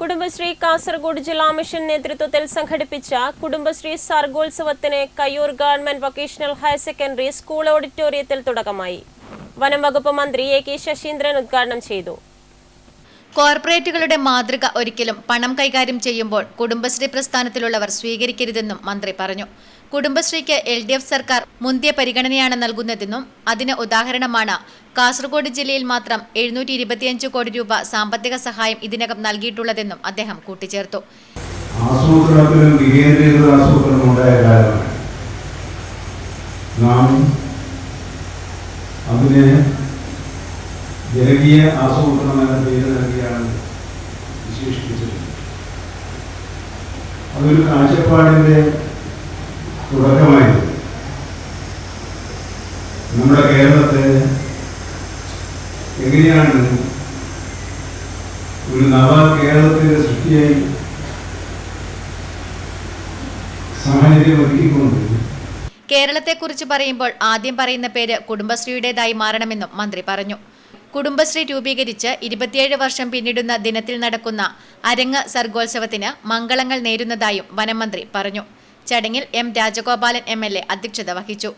കുടുംബശ്രീ കാസർഗോഡ് ജില്ലാ മിഷൻ നേതൃത്വത്തിൽ സംഘടിപ്പിച്ച Kudumbashree സർഗോത്സവത്തിന് Kayyur government vocational higher secondary school ഓഡിറ്റോറിയത്തിൽ തുടക്കമായി. വനം വകുപ്പ് മന്ത്രി എ കെ ശശീന്ദ്രൻ ഉദ്ഘാടനം ചെയ്തു. കോർപ്പറേറ്റുകളുടെ മാതൃക ഒരിക്കലും പണം കൈകാര്യം ചെയ്യുമ്പോൾ കുടുംബശ്രീ പ്രസ്ഥാനത്തിലുള്ളവർ സ്വീകരിക്കരുതെന്നും മന്ത്രി പറഞ്ഞു. കുടുംബശ്രീക്ക് എൽ ഡി എഫ് സർക്കാർ മുന്തിയ പരിഗണനയാണ് നൽകുന്നതെന്നും അതിന് ഉദാഹരണമാണ്. കാസർഗോഡ് ജില്ലയിൽ മാത്രം എഴുന്നൂറ്റി ഇരുപത്തിയഞ്ച് കോടി രൂപ സാമ്പത്തിക സഹായം ഇതിനകം നൽകിയിട്ടുള്ളതെന്നും അദ്ദേഹം കൂട്ടിച്ചേർത്തു. അതൊരു കാഴ്ചപ്പാടിന്റെ തുടക്കമായിരുന്നു നമ്മുടെ കേരളത്തെ എങ്ങനെയാണ് ഒരു നവ കേരളത്തിന്റെ സൃഷ്ടിയായി സാഹചര്യം ഒരുക്കിക്കൊണ്ട് കേരളത്തെക്കുറിച്ച് പറയുമ്പോൾ ആദ്യം പറയുന്ന പേര് കുടുംബശ്രീയുടേതായി മാറണമെന്നും മന്ത്രി പറഞ്ഞു. കുടുംബശ്രീ രൂപീകരിച്ച് ഇരുപത്തിയേഴ് വർഷം പിന്നിടുന്ന ദിനത്തിൽ നടക്കുന്ന അരങ്ങ് സർഗോത്സവത്തിന് മംഗളങ്ങൾ നേരുന്നതായും വനമന്ത്രി പറഞ്ഞു. ചടങ്ങിൽ M Rajagopalan M L A അധ്യക്ഷത വഹിച്ചു.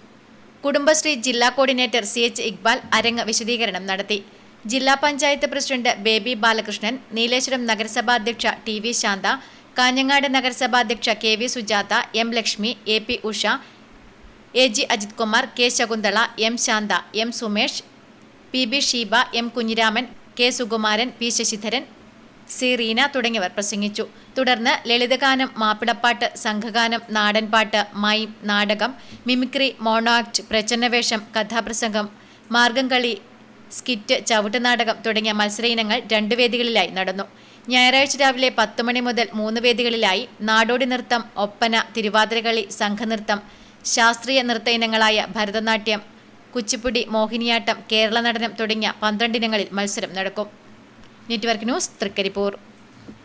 കുടുംബശ്രീ ജില്ലാ കോർഡിനേറ്റർ സി എച്ച് ഇക്ബാൽ അരങ്ങ് വിശദീകരണം നടത്തി. ജില്ലാ പഞ്ചായത്ത് പ്രസിഡന്റ് ബേബി ബാലകൃഷ്ണൻ നീലേശ്വരം നഗരസഭാ അധ്യക്ഷ ടി വി ശാന്ത കാഞ്ഞങ്ങാട് നഗരസഭാ അധ്യക്ഷ K V Sujatha M Lakshmi A P Usha A G Ajith Kumar K Shakuntala M Shantha M Sumesh P B Sheeba M Kunhiraman K Sukumaran P Sasidharan C Reena തുടങ്ങിയവർ പ്രസംഗിച്ചു. തുടർന്ന് ലളിതഗാനം മാപ്പിളപ്പാട്ട് സംഘഗാനം നാടൻപാട്ട് മൈം നാടകം mimicry mono act പ്രച്ഛന്നവേഷം കഥാപ്രസംഗം Margamkali skit ചവിട്ടുനാടകം തുടങ്ങിയ മത്സര ഇനങ്ങൾ രണ്ട് വേദികളിലായി നടന്നു. ഞായറാഴ്ച രാവിലെ പത്ത് മണി മുതൽ മൂന്ന് വേദികളിലായി നാടോടി നൃത്തം ഒപ്പന തിരുവാതിരകളി സംഘനൃത്തം ശാസ്ത്രീയ നൃത്ത ഇനങ്ങളായ ഭരതനാട്യം കുച്ചിപ്പുടി മോഹിനിയാട്ടം കേരള നടനം തുടങ്ങിയ പന്ത്രണ്ടിനങ്ങളിൽ മത്സരം നടക്കും. Network news Trikaripur